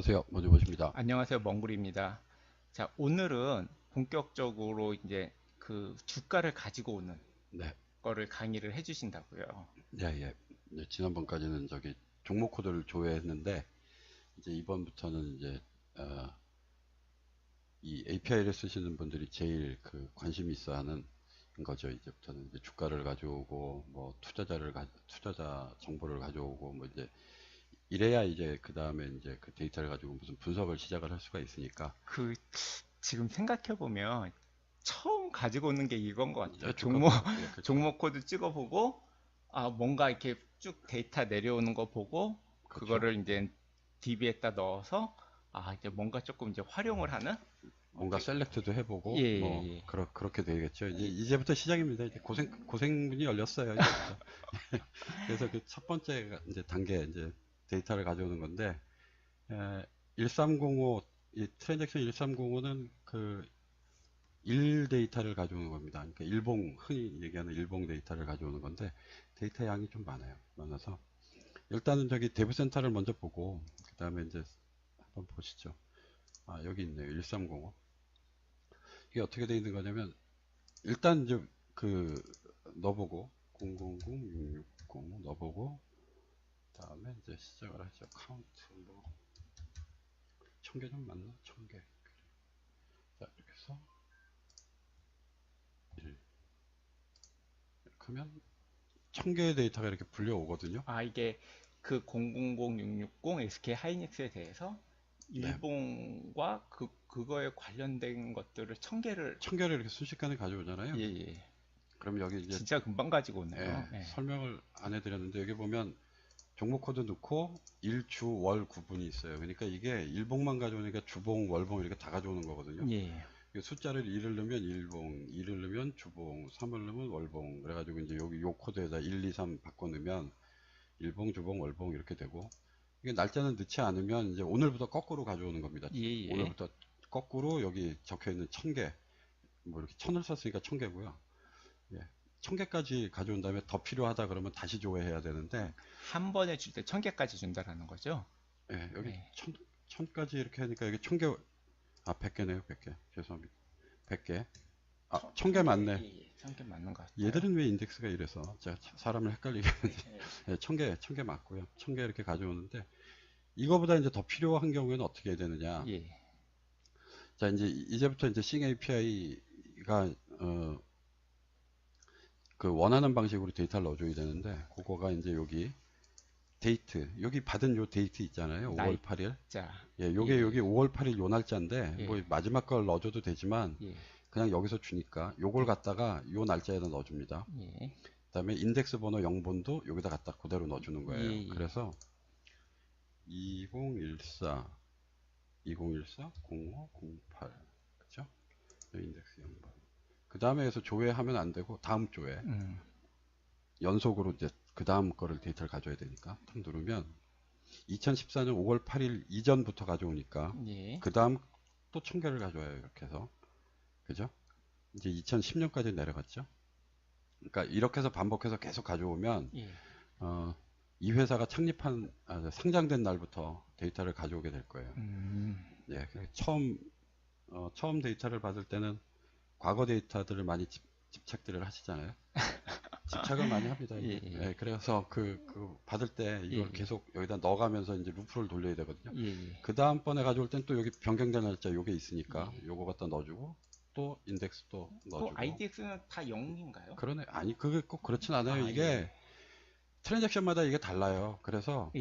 안녕하세요. 먼저 모십니다. 안녕하세요. 멍구리입니다. 자, 오늘은 본격적으로 이제 그 주가를 가지고 오는 네. 거를 강의를 해 주신다고요. 예, 예. 네, 지난번까지는 저기 종목 코드를 조회했는데 이제 이번부터는 이제 어, 이 API를 쓰시는 분들이 제일 그 관심이 있어 하는 거죠. 이제부터는 이제 주가를 가져오고 뭐 투자자를 가, 투자자 정보를 가져오고 뭐 이제 이래야 이제 그 다음에 이제 그 데이터를 가지고 무슨 분석을 시작을 할 수가 있으니까 그 지금 생각해 보면 처음 가지고 오는 게 이건 것 같아요. 예, 종목 주가- 예, 그렇죠. 종목 코드 찍어보고 아 뭔가 이렇게 쭉 데이터 내려오는 거 보고 그렇죠. 그거를 이제 DB에다 넣어서 아 이제 뭔가 조금 이제 활용을 하는 뭔가 셀렉트도 해보고 예, 예, 뭐 예. 그러, 그렇게 되겠죠. 이제 이제 부터 시작입니다. 이제 고생 고생문이 열렸어요. 그래서 그 첫 번째 이제 단계 이제 데이터를 가져오는 건데 에, 1305 이 트랜잭션 1305는 그일 데이터를 가져오는 겁니다. 그러니까 일봉 흔히 얘기하는 일봉 데이터를 가져오는 건데 데이터 양이 좀 많아요. 많아서 일단은 저기 대부 센터를 먼저 보고 그 다음에 이제 한번 보시죠. 아 여기 있네요. 1305 이게 어떻게 되어 있는 거냐면 일단 이제 그 넣어보고 000660 넣어보고 다음에 이제 시작을 하죠. 카운트 뭐천개좀 맞나? 천 개. 자 이렇게 해서 1 이렇게 하면 천 개의 데이터가 이렇게 불려오거든요. 아 이게 그 000660 SK 하이닉스에 대해서 네. 일본과 그 그거에 관련된 것들을 천 개를 천 개를 이렇게 순식간에 가져오잖아요. 예 예 그럼 여기 이제 진짜 금방 가지고 오네요. 예, 예. 설명을 안 해드렸는데 여기 보면 종목 코드 넣고 일주 월 구분이 있어요. 그러니까 이게 일봉만 가져오니까 주봉, 월봉 이렇게 다 가져오는 거거든요. 예. 이 숫자를 1을 넣으면 일봉, 2를 넣으면 주봉, 3을 넣으면 월봉. 그래가지고 이제 여기 요 코드에다 1, 2, 3 바꿔 넣으면 일봉, 주봉, 월봉 이렇게 되고 이게 날짜는 넣지 않으면 이제 오늘부터 거꾸로 가져오는 겁니다. 예, 예. 오늘부터 거꾸로 여기 적혀 있는 천 개, 뭐 이렇게 천을 썼으니까 천 개고요. 예, 천 개까지 가져온 다음에 더 필요하다 그러면 다시 조회해야 되는데, 한 번에 줄 때 천 개까지 준다라는 거죠. 예, 여기 네. 천 천까지 이렇게 하니까 여기 천 개, 아, 백 개네요, 백 개. 죄송합니다. 백 개. 아, 천개 맞네. 예, 예. 천개 맞는 것 같아요. 얘들은 왜 인덱스가 이래서 제가 참 사람을 헷갈리게 하는데 예. 예, 천 개, 천 개 맞고요. 천 개 이렇게 가져오는데 이거보다 이제 더 필요한 경우에는 어떻게 해야 되느냐? 예. 자, 이제 이제부터 이제 싱 API가 어, 그 원하는 방식으로 데이터를 넣어줘야 되는데 그거가 이제 여기 데이트 여기 받은 요 데이트 있잖아요. 5월 나이- 8일. 자, 예, 요게 예. 여기 5월 8일 요 날짜인데 예. 뭐 마지막 걸 넣어줘도 되지만 예. 그냥 여기서 주니까 요걸 갖다가 요 날짜에다 넣어줍니다. 예. 그다음에 인덱스 번호 0번도 여기다 갖다 그대로 넣어주는 거예요. 예, 예. 그래서 2014 2014 0508 그죠? 인덱스 0번. 그 다음에서 조회하면 안 되고 다음 조회 음. 연속으로 이제 그 다음 거를 데이터를 가져야 되니까 탁 누르면 2014년 5월 8일 이전부터 가져오니까 예. 그 다음 또천 개를 가져와요 이렇게 해서 그죠? 이제 2010년까지 내려갔죠? 그러니까 이렇게 해서 반복해서 계속 가져오면 예. 어, 이 회사가 창립한 아, 상장된 날부터 데이터를 가져오게 될 거예요. 음. 예, 그 처음 어, 처음 데이터를 받을 때는 과거 데이터들을 많이 집, 집착들을 하시잖아요. 집착을 많이 합니다. 예, 예. 예, 그래서 그, 그 받을 때 이걸 예, 예. 계속 여기다 넣어가면서 이제 루프를 돌려야 되거든요. 예. 예. 그 다음번에 가져올 땐 또 여기 변경된 날짜 요게 있으니까 예. 요거 갖다 넣어주고 또 인덱스 또또 넣어주고 IDX는 다 0인가요? 그러네 아니 그게 꼭 그렇진 않아요 아, 이게 예. 트랜잭션마다 이게 달라요 그래서.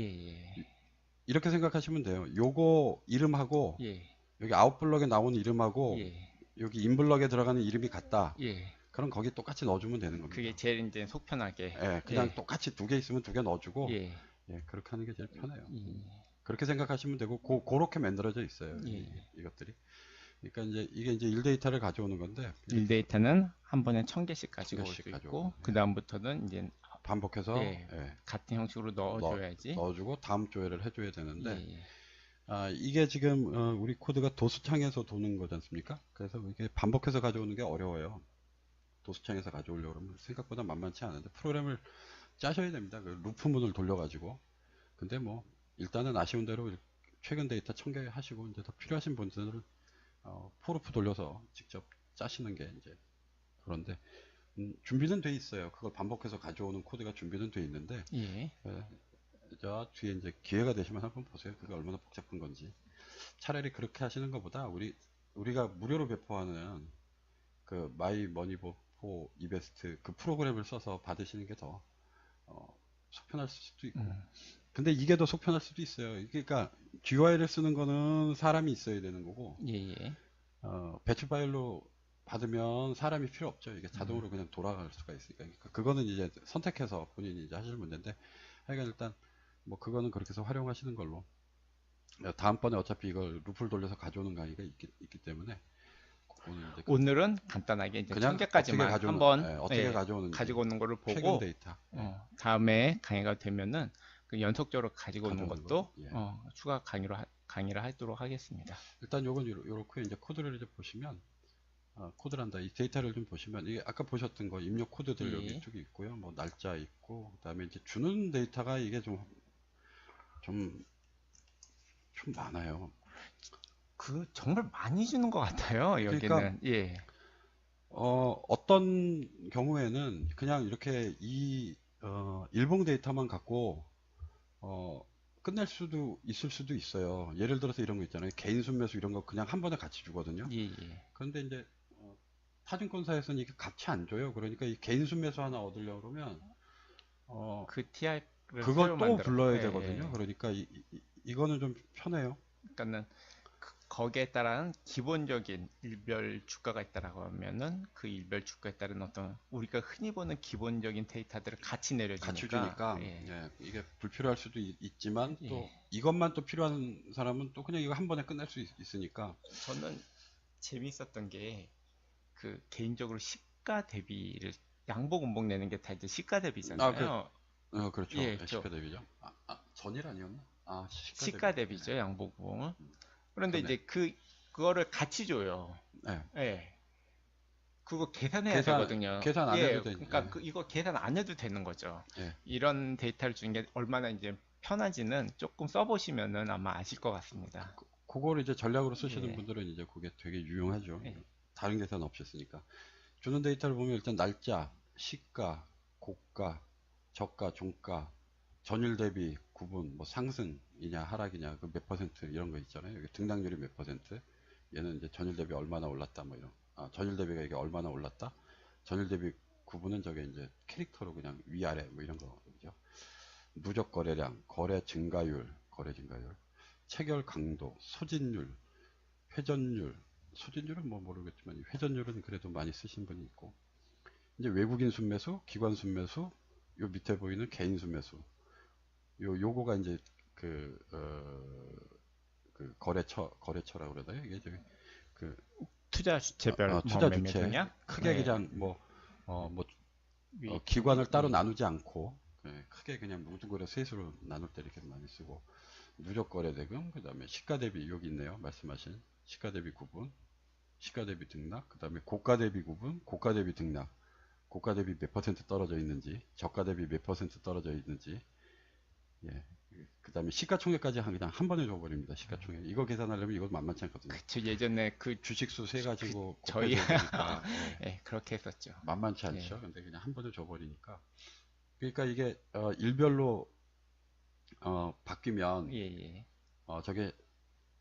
이렇게 생각하시면 돼요 요거 이름하고 예. 여기 아웃블럭에 나오는 이름하고 예. 여기 인블럭에 들어가는 이름이 같다 예. 그럼 거기 똑같이 넣어주면 되는 겁니다 그게 제일 이제 속 편하게. 예, 그냥 예. 똑같이 두 개 있으면 두 개 넣어주고 예. 예. 그렇게 하는 게 제일 편해요 예. 그렇게 생각하시면 되고 고, 그렇게 만들어져 있어요 예. 이, 이것들이 그러니까 이제 이게 이제 1데이터를 가져오는 건데 1데이터는 한 번에 천 개씩 가지고 올 수 있고 예. 그 다음부터는 이제 반복해서 예. 예, 같은 형식으로 넣어줘야지. 넣 어주고 다음 조회를 해줘야 되는데 예, 예. 아, 이게 지금 어, 우리 코드가 도수창에서 도는 거지 않습니까? 그래서 이게 반복해서 가져오는 게 어려워요. 도수창에서 가져오려고 그러면 생각보다 만만치 않은데 프로그램을 짜셔야 됩니다. 그 루프문을 돌려가지고. 근데 뭐 일단은 아쉬운 대로 최근 데이터 청결하시고 이제 더 필요하신 분들은 어, 포르프 돌려서 직접 짜시는 게 이제 그런데 음, 준비는 돼 있어요. 그걸 반복해서 가져오는 코드가 준비는 돼 있는데 예. 예, 저 뒤에 이제 기회가 되시면 한번 보세요. 그게 얼마나 복잡한 건지. 차라리 그렇게 하시는 것보다 우리 우리가 무료로 배포하는 그 마이 머니포 이베스트 그 프로그램을 써서 받으시는 게더 어, 속편할 수도 있고. 음. 근데 이게 더 속편할 수도 있어요. 그러니까 GUI를 쓰는 거는 사람이 있어야 되는 거고 예, 예. 어, 배치 파일로 받으면 사람이 필요 없죠. 이게 자동으로 그냥 돌아갈 수가 있으니까. 그러니까 그거는 이제 선택해서 본인이 이제 하실 문제인데, 하여간 일단, 뭐, 그거는 그렇게 해서 활용하시는 걸로. 어, 다음번에 어차피 이걸 루프를 돌려서 가져오는 강의가 있기, 있기 때문에, 이제 오늘은 간단하게 이제 그냥 천 개까지만 가져오는, 한번 예, 어떻게 예, 가져오는지, 가지고 오는 거를 보고 데이터. 예. 어, 다음에 강의가 되면은 그 연속적으로 가지고 오는 가져오는 것도 거, 예. 어, 추가 강의로 하, 강의를 하도록 하겠습니다. 일단 요건 요렇- 요렇고 이제 코드를 이제 보시면 어, 코드란다 이 데이터를 좀 보시면 이게 아까 보셨던 거 입력 코드들 예. 여기 쪽에 있고요 뭐 날짜 있고 그다음에 이제 주는 데이터가 이게 좀 좀 좀 많아요 그 정말 많이 주는 것 같아요. 여기는 그러니까 예, 어 어떤 경우에는 그냥 이렇게 이 어, 일봉 데이터만 갖고 어 끝낼 수도 있을 수도 있어요 예를 들어서 이런 거 있잖아요 개인 순매수 이런 거 그냥 한 번에 같이 주거든요 예, 예. 그런데 이제 어, 타증권사에서는 이게 같이 안 줘요. 그러니까 이 개인 순매수 하나 얻으려고 그러면 어 그 TR을 그걸 또 불러야 예, 되거든요. 예. 그러니까 이, 이, 거는좀 편해요. 그러니까는 그- 거기에 따른 기본적인 일별 주가가 있다라고 하면은 그 일별 주가에 따른 어떤 우리가 흔히 보는 기본적인 데이터들을 같이 내려주니까 같이 주니까 예. 예, 이게 불필요할 수도 있, 지만또 예. 이것만 또 필요한 사람은 또 그냥 이거 한 번에 끝낼 수 있, 으니까 저는 재밌었던 게 그 개인적으로 시가 대비를 양복 음복 내는 게 다 이제 시가 대비잖아요. 어 그렇죠. 예, 예, 저- 시가 대비죠. 아, 아, 전일 아니었나? 아 시가, 시가 대비. 대비죠 양복 음복은. 그런데 그러네. 이제 그 그거를 같이 줘요. 예. 예. 그거 계산해야 계산- 되거든요. 계산 안 예, 해도 되니- 그러니까 예. 그 이거 계산 안 해도 되는 거죠. 예. 이런 데이터를 주는 게 얼마나 이제 편한지는 조금 써보시면은 아마 아실 것 같습니다. 그거를 이제 전략으로 쓰시는 예. 분들은 이제 그게 되게 유용하죠. 예. 다른 계산 없이 쓰니까. 주는 데이터를 보면 일단 날짜, 시가, 고가, 저가, 종가, 전일 대비 구분, 뭐 상승이냐 하락이냐 그 몇 퍼센트 이런 거 있잖아요. 여기 등락률이 몇 퍼센트. 얘는 이제 전일 대비 얼마나 올랐다 뭐 이런. 아, 전일 대비가 이게 얼마나 올랐다. 전일 대비 구분은 저게 이제 캐릭터로 그냥 위아래 뭐 이런 거죠. 누적 거래량, 거래 증가율, 거래 증가율, 체결 강도, 소진율, 회전율, 소진율은 뭐 모르겠지만 회전율은 그래도 많이 쓰신 분이 있고 이제 외국인 순매수, 기관 순매수, 요 밑에 보이는 개인 순매수, 요 요거가 이제 그, 어, 그 거래처 거래처라고 그러나요? 이게 저기 그 투자 주체별 어, 뭐 투자 주체? 크게 네. 그냥 뭐 어, 뭐 위- 어, 기관을 따로 위- 나누지 않고 예, 크게 그냥 모든 거래 셋으로 나눌 때 이렇게 많이 쓰고 누적 거래 대금 그다음에 시가 대비 여기 있네요 말씀하신 시가 대비 구분 시가 대비 등락 그다음에 고가 대비 구분 고가 대비 등락 고가 대비 몇 퍼센트 떨어져 있는지 저가 대비 몇 퍼센트 떨어져 있는지 예 그 다음에 시가총액까지 한- 그냥 한 번에 줘버립니다 시가총액 이거 계산하려면 이거 만만치 않거든요 그쵸 예전에 그 주식수 세 가지고 저희- 곱해서 보니까, 예. 예, 그렇게 했었죠. 만만치 예. 않죠. 근데 그냥 한 번에 줘버리니까. 그러니까 이게 어, 일별로 어, 바뀌면 예, 예. 어, 저게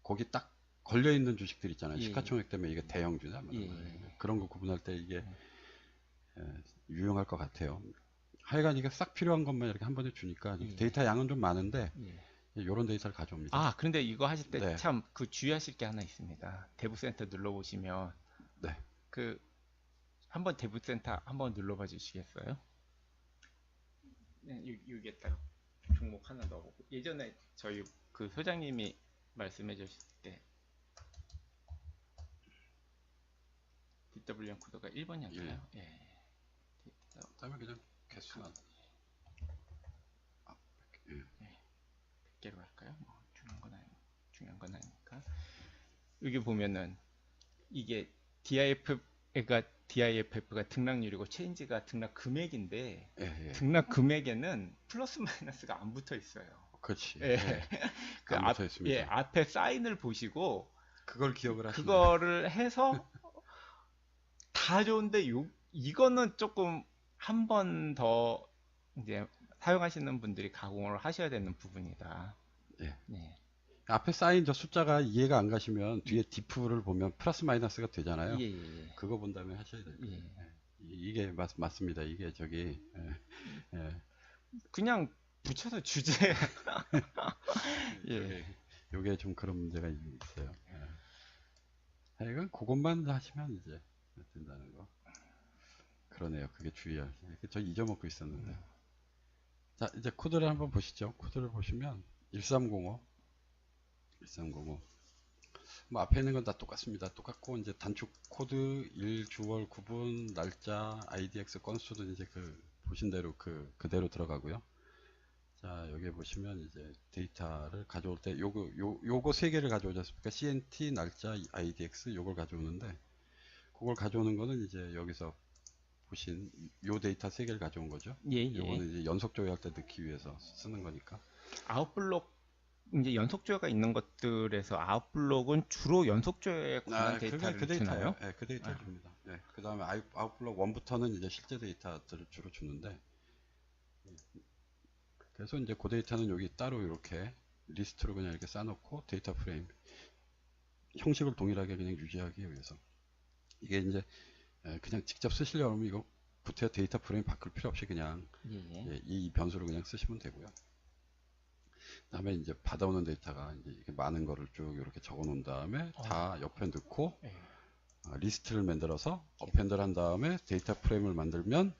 거기 딱 걸려 있는 주식들 있잖아요. 예. 시가총액 때문에 이게 대형주냐 뭐 예. 그런 거 구분할 때 이게 예, 유용할 것 같아요. 하여간 이게 싹 필요한 것만 이렇게 한 번에 주니까 예. 데이터 양은 좀 많은데 예. 이런 데이터를 가져옵니다. 아, 그런데 이거 하실 때 네. 참그 주의하실 게 하나 있습니다. 대부센터 눌러보시면 네. 그 한번 대부센터 한번 눌러봐 주시겠어요? 네, 여- 여기에다 종목 하나 넣어보고 예전에 저희 그 소장님이 말씀해 주실 때 DWM 코드가 1번이었나요? 예. 그 다음에 그냥 개수만 아, 예. 100개로 할까요? 뭐 중요한 건 아니, 중요한 건 아니니까. 여기 보면은 이게 DIF가 DIFF가 등락률이고 체인지가 등락 금액인데 예, 예. 등락 금액에는 플러스 마이너스가 안 붙어 있어요. 그렇지. 예. 예. 그안 앞, 붙어 있습니다. 예, 앞에 사인을 보시고 그걸 기억을 하시네. 그거를 해서 다 좋은데 요 이거는 조금 한 번 더 이제 사용하시는 분들이 가공을 하셔야 되는 부분이다. 예. 네. 앞에 쌓인 저 숫자가 이해가 안 가시면 뒤에 diff를 보면 플러스 마이너스가 되잖아요. 예, 예, 예. 그거 본 다음에 하셔야 돼요. 예. 이- 이게 맞, 맞습니다. 이게 저기 예. 예. 그냥 붙여서 주제. 예. 요게, 좀 그런 문제가 있어요. 예. 하여간 그것만 하시면 이제 된다는 거. 그러네요. 그게 주의할. 저 잊어먹고 있었는데. 자, 이제 코드를 한번 보시죠. 코드를 보시면 1305, 1305. 뭐 앞에 있는 건 다 똑같습니다. 똑같고 이제 단축 코드 1, 주월, 구분, 날짜, IDX 건수도 이제 그 보신 대로 그 그대로 들어가고요. 자, 여기 보시면 이제 데이터를 가져올 때 요거 요 요거 세 개를 가져오지 않습니까? CNT, 날짜, IDX 요걸 가져오는데 그걸 가져오는 거는 이제 여기서 보신 요 데이터 세 개를 가져온 거죠. 예, 예. 요거는 이제 연속 조회할 때 넣기 위해서 쓰는 거니까. 아웃블록 이제 연속 조회가 있는 것들에서 아웃블록은 주로 연속 조회에 관한 아, 데이터를 그 주나요? 데이터예요. 네, 그 데이터 아. 줍니다. 네, 그 다음에 아웃블록 1부터는 이제 실제 데이터들을 주로 주는데 그래서 이제 그 데이터는 여기 따로 이렇게 리스트로 그냥 이렇게 쌓아놓고 데이터 프레임 형식을 동일하게 그냥 유지하기 위해서 이게 이제 에, 그냥 직접 쓰시려면 이거 구태 데이터 프레임 바꿀 필요 없이 그냥 예, 예. 예, 이 변수를 그냥 쓰시면 되고요. 그다음에 이제 받아오는 데이터가 이제 많은 거를 쭉 이렇게 적어 놓은 다음에 다 옆에 넣고 예. 아, 리스트를 만들어서 어펜드를 한 다음에 데이터 프레임을 만들면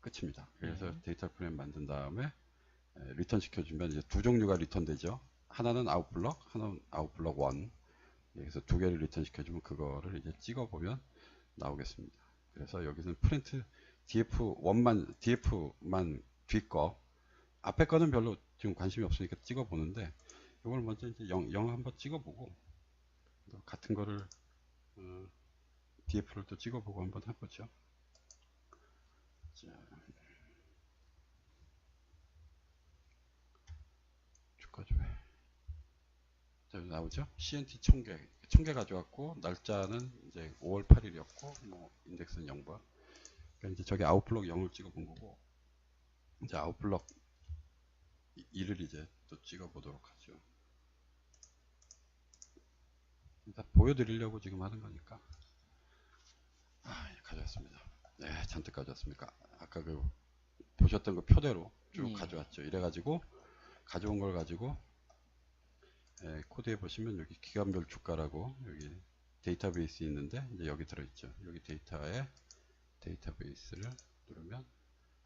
끝입니다. 그래서 네. 데이터 프레임 만든 다음에 에, 리턴 시켜주면 이제 두 종류가 리턴 되죠. 하나는 아웃블럭, 하나는 아웃블럭 1. 그래서 두 개를 리턴 시켜주면 그거를 이제 찍어보면 나오겠습니다. 그래서 여기는 프린트 df1만 df만 뒤 거, 앞에 거는 별로 지금 관심이 없으니까 찍어 보는데 이걸 먼저 이제 0, 0 한번 찍어 보고 또 같은 거를 어, df를 또 찍어 보고 한번 해보죠. 자, 주가 조회. 자, 여기 나오죠? CNT 1000개. 1000개 가져왔고, 날짜는 이제 5월 8일이었고, 뭐, 인덱스는 0번. 그러니까 이제 저기 아웃블럭 0을 찍어 본 거고, 이제 아웃블럭 2를 이제 또 찍어 보도록 하죠. 일단 보여드리려고 지금 하는 거니까. 아, 예, 가져왔습니다. 네, 잔뜩 가져왔습니까? 아까 그, 보셨던 그 표대로 쭉 예. 가져왔죠. 이래가지고, 가져온 걸 가지고, 예, 코드에 보시면 여기 기간별 주가라고 여기 데이터베이스 있는데 이제 여기 들어있죠. 여기 데이터에 데이터베이스를 누르면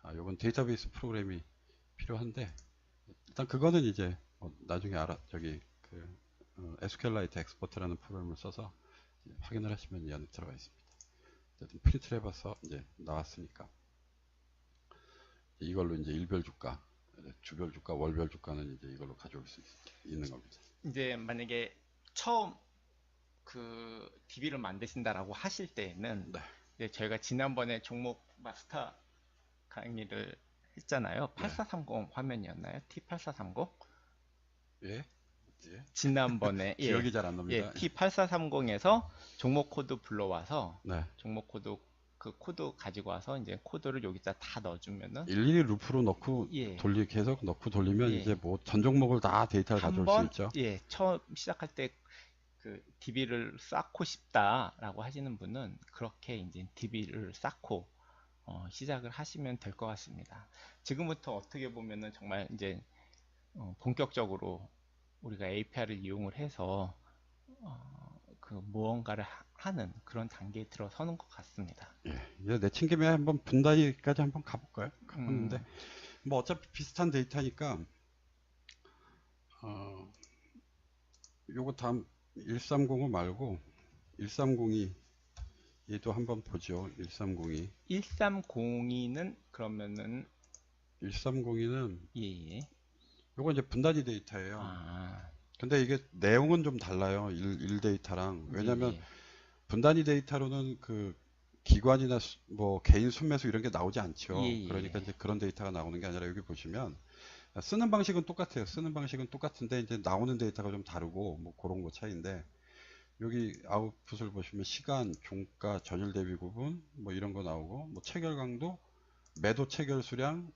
아 요건 데이터베이스 프로그램이 필요한데 일단 그거는 이제 뭐 나중에 알아 저기 그 어, SQLite 엑스포트라는 프로그램을 써서 확인을 하시면 이 안에 들어가 있습니다. 어쨌든 프린트를 해봐서 이제 나왔으니까 이걸로 이제 일별 주가, 주별 주가, 월별 주가는 이제 이걸로 가져올 수 있, 있는 겁니다. 이제 만약에 처음 그 DB를 만드신다라고 하실 때에는 네. 이제 저희가 지난번에 종목 마스터 강의를 했잖아요. 8430 화면이었나요? T8430? 예? 예? 지난번에 예, 기억이 잘안 예, 납니다. T8430에서 종목 코드 불러와서 네. 종목 코드 그 코드 가지고 와서 이제 코드를 여기다 다 넣어주면은 일일이 루프로 넣고 예. 돌리 계속 넣고 돌리면 예. 이제 뭐 전 종목을 다 데이터를 가져올 수 한번 있죠. 예 처음 시작할 때 그 DB를 쌓고 싶다라고 하시는 분은 그렇게 이제 DB를 쌓고 어, 시작을 하시면 될 것 같습니다. 지금부터 어떻게 보면은 정말 이제 어, 본격적으로 우리가 API를 이용을 해서 어, 그 무언가를 하- 하는 그런 단계에 들어서는 것 같습니다. 예. 이제 내친 김에 한번 분단위까지 한번 가볼까요? 가보는데 음. 뭐 어차피 비슷한 데이터니까 어 요거 다음 1305 말고 1302 얘도 한번 보죠. 1302 1302는 그러면은 1302는 예 예. 요거 이제 분단위 데이터예요. 아, 근데 이게 내용은 좀 달라요. 1, 일 데이터랑. 왜냐면 예, 예. 분단위 데이터로는 그 기관이나 수- 뭐 개인 순매수 이런 게 나오지 않죠. 예, 예. 그러니까 이제 그런 데이터가 나오는 게 아니라 여기 보시면 쓰는 방식은 똑같아요. 쓰는 방식은 똑같은데 이제 나오는 데이터가 좀 다르고 뭐 그런 거 차이인데 여기 아웃풋을 보시면 시간, 종가, 전일 대비 구분 뭐 이런 거 나오고 뭐 체결 강도, 매도 체결 수량,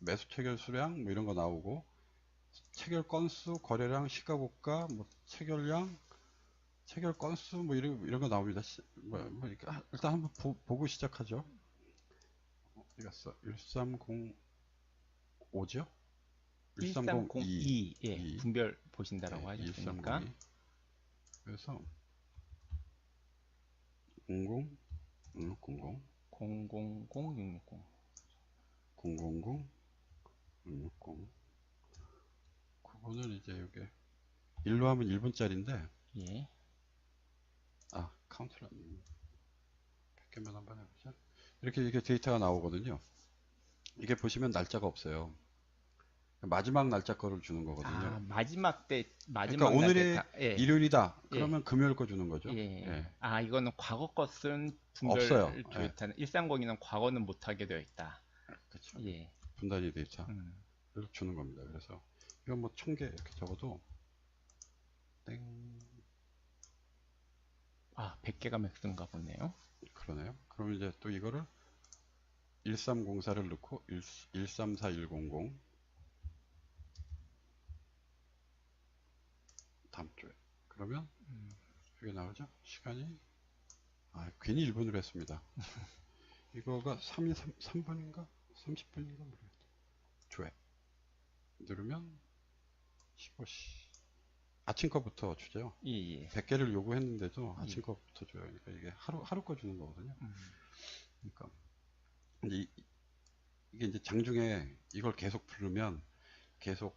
매수 체결 수량 뭐 이런 거 나오고 체결 건수, 거래량, 시가 고가, 뭐 체결량, 체결 건수 뭐 이런 이런 거 나옵니다. 시- 뭐, 뭐 일단 한번 보, 고 시작하죠. 어, 이겼어. 1305죠? 1302 예, 이. 분별 보신다라고 네, 하셨으니까 1302. 그래서 00 00 000 660 000 660 그거는 이제 여기 일로 하면 1분짜리인데 예. 아 카운트를 안 100개만 한번 해보자 이렇게 이렇게 데이터가 나오거든요 이게 보시면 날짜가 없어요 마지막 날짜 거를 주는 거거든요 아, 마지막 때 마지막 그러니까 오늘이 다- 예. 일요일이다 예. 그러면 금요일 거 주는 거죠 예. 예. 아, 이거는 과거 것은 없어요. 분별 예. 데이터는 130은 과거는 못하게 되어 있다. 그렇죠 예. 분단위 데이터 음. 를 주는 겁니다. 그래서 이건 뭐총개 이렇게 적어도 땡 아, 100개가 맥스인가 보네요. 그러네요. 그럼 이제 또 이거를 1304를 넣고 1, 134100 다음 주에 그러면 음. 이게 나오죠? 시간이 아 괜히 1분으로 했습니다. 이거가 3이 3, 3분인가 30분인가 모르겠다. 조회 누르면 15시 아침 거부터 주죠. 예, 예. 100개를 요구했는데도 예. 아침 거부터 줘요. 그러니까 이게 하루 하루 거 주는 거거든요. 음. 그러니까 이, 게 이제 장중에 이걸 계속 부르면 계속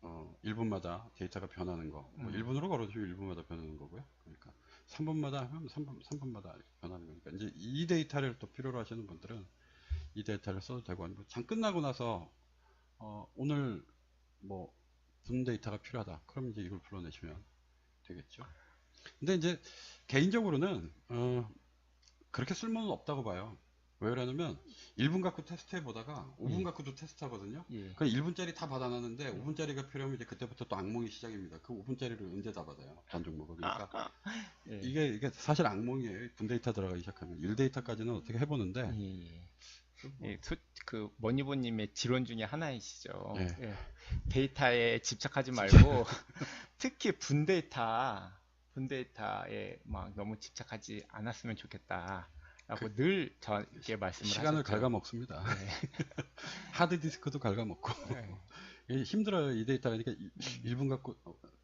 어 1분마다 데이터가 변하는 거. 뭐 음. 1분으로 걸어주면 1분마다 변하는 거고요. 그러니까 3분마다 하면 3분 3분마다 변하는 거니까 이제 이 데이터를 또 필요로 하시는 분들은 이 데이터를 써도 되고 아니면 장 끝나고 나서 어 오늘 뭐 분 데이터가 필요하다. 그럼 이제 이걸 불러내시면 되겠죠. 근데 이제 개인적으로는 어 그렇게 쓸모는 없다고 봐요. 왜 그러냐면 1분 갖고 테스트해 보다가 5분 예. 갖고도 테스트 하거든요. 예. 그 1분짜리 다 받아놨는데 5분짜리가 필요하면 이제 그때부터 또 악몽이 시작입니다. 그 5분짜리를 언제 다 받아요? 단 종 목을. 그러니까 예. 이게 이게 사실 악몽이에요. 분 데이터 들어가기 시작하면 1 데이터까지는 어떻게 해보는데 예, 소- 그 머니보님의 지론 중에 하나이시죠. 예. 예. 데이터에 집착하지 말고 특히 분 데이터, 분 데이터에 막 너무 집착하지 않았으면 좋겠다 라고 늘 저에게 말씀을 그 시간을 하셨죠. 갉아먹습니다. 네. 하드 디스크도 갉아먹고 네. 힘들어요. 이 데이터가 그러니까 1분 갖고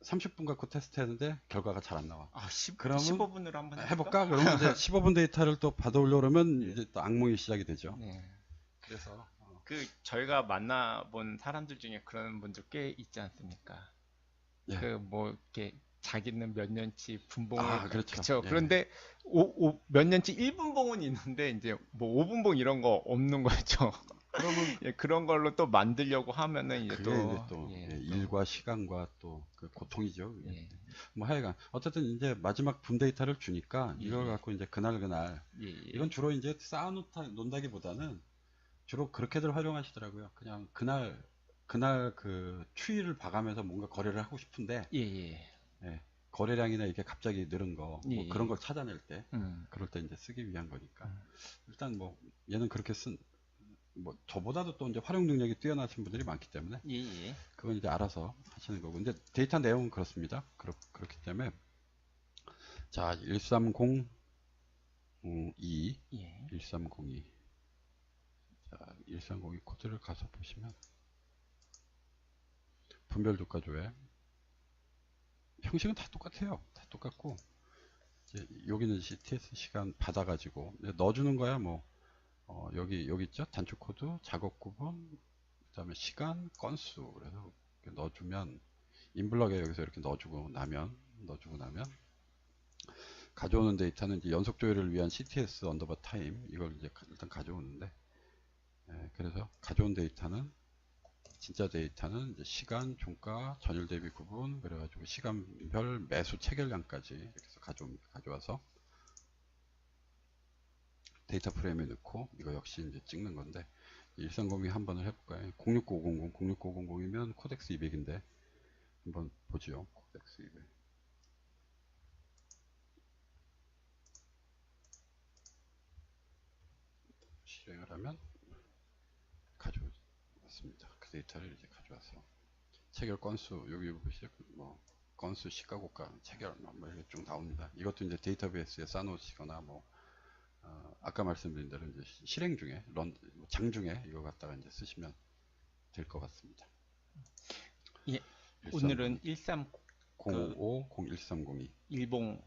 30분 갖고 테스트했는데 결과가 잘 안 나와. 아, 10, 그러면 15분으로 한번 해볼까? 그러면 이제 15분 데이터를 또 받아오려 그러면 이제 또 악몽이 시작이 되죠. 네. 그래서 어, 그 저희가 만나본 사람들 중에 그런 분들 꽤 있지 않습니까? 예. 그뭐 이렇게 자기는 몇 년치 분봉을 아, 그렇죠. 그쵸. 예. 그런데 오, 오, 몇 년치 1분봉은 있는데 이제 뭐 5분봉 이런 거 없는 거죠. 그러면 예, 그런 걸로 또 만들려고 하면은 이제 또, 이제 또 예, 예, 또, 일과 시간과 또 그 고통이죠. 그게. 예, 뭐 하여간 어쨌든 이제 마지막 분 데이터를 주니까 이걸 예. 갖고 이제 그날 그날 예, 예. 이건 주로 이제 쌓아놓다 논다기보다는 주로 그렇게들 활용하시더라고요. 그냥 그날 그날 그 추이를 봐가면서 뭔가 거래를 하고 싶은데 예, 예. 거래량이나 이게 갑자기 늘은 거 뭐 예, 그런 예. 걸 찾아낼 때 음, 그럴 때 이제 쓰기 위한 거니까 음. 일단 뭐 얘는 그렇게 쓴 뭐 저보다도 또 이제 활용 능력이 뛰어나신 분들이 많기 때문에 예, 예. 그건 이제 알아서 하시는 거고. 근데 데이터 내용은 그렇습니다. 그렇, 그렇기 때문에. 자 1302 예. 1302 자 1302 코드를 가서 보시면. 분별 주가 조회. 형식은 다 똑같아요. 다 똑같고. 이제 여기는 CTS 시간 받아가지고. 이제 넣어주는 거야 뭐 어, 여기 여기 있죠? 단축 코드 작업 구분 그 다음에 시간 건수. 그래서 넣어주면 인블럭에 여기서 이렇게 넣어주고 나면 넣어주고 나면 가져오는 데이터는 이제 연속 조회를 위한 CTS 언더바 타임 이걸 이제 가- 일단 가져오는데 예, 그래서 가져온 데이터는 진짜 데이터는 시간, 종가, 전일 대비 구분 그래가지고 시간별 매수 체결량까지 이렇게 해서 가져옵니다. 가져와서 데이터 프레임에 넣고 이거 역시 이제 찍는 건데 1302 한 번을 해볼까요? 069500, 069500이면 코덱스 200인데 한번 보죠. 코덱스 200. 실행을 하면 가져왔습니다. 그 데이터를 이제 가져와서 체결 건수 여기 보시죠. 뭐 건수 시가고가 체결 뭐 이렇게 쭉 나옵니다. 이것도 이제 데이터베이스에 쌓아놓으시거나 뭐 어, 아까 말씀드린 대로 이제 시- 실행 중에 런 장 중에 이거 갖다가 이제 쓰시면 될 것 같습니다. 예, 오늘은 13 055 01302 일봉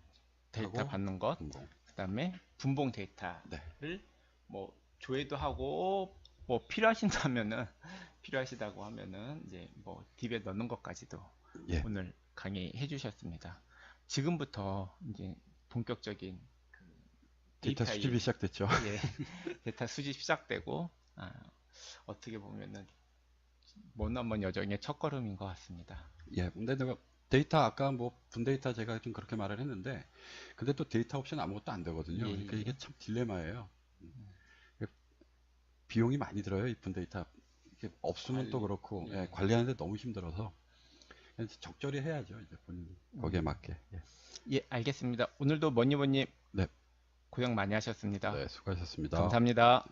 데이터 받는 것, 분봉. 그다음에 분봉 데이터를 네. 뭐 조회도 하고 뭐 필요하신다면은 필요하시다고 하면은 이제 뭐 딥에 넣는 것까지도 예. 오늘 강의해 주셨습니다. 지금부터 이제 본격적인 그 데이터 데이터의- 수집이 시작됐죠. 예, 데이터 수집 시작되고 아, 어떻게 보면은 머나먼 여정의 첫걸음인 것 같습니다. 예. 근데 내가 데이터 아까 뭐 분데이터 제가 좀 그렇게 말을 했는데 근데 또 데이터 없이는 아무것도 안 되거든요. 예, 그러니까 예. 이게 참 딜레마예요. 음. 비용이 많이 들어요. 이 분데이터 이게 없으면 또 관리. 그렇고 예. 예, 관리하는데 너무 힘들어서 적절히 해야죠. 이제 본인 거기에 맞게. 예. 예, 알겠습니다. 오늘도 머니버님 네. 고생 많이 하셨습니다. 네, 수고하셨습니다. 감사합니다.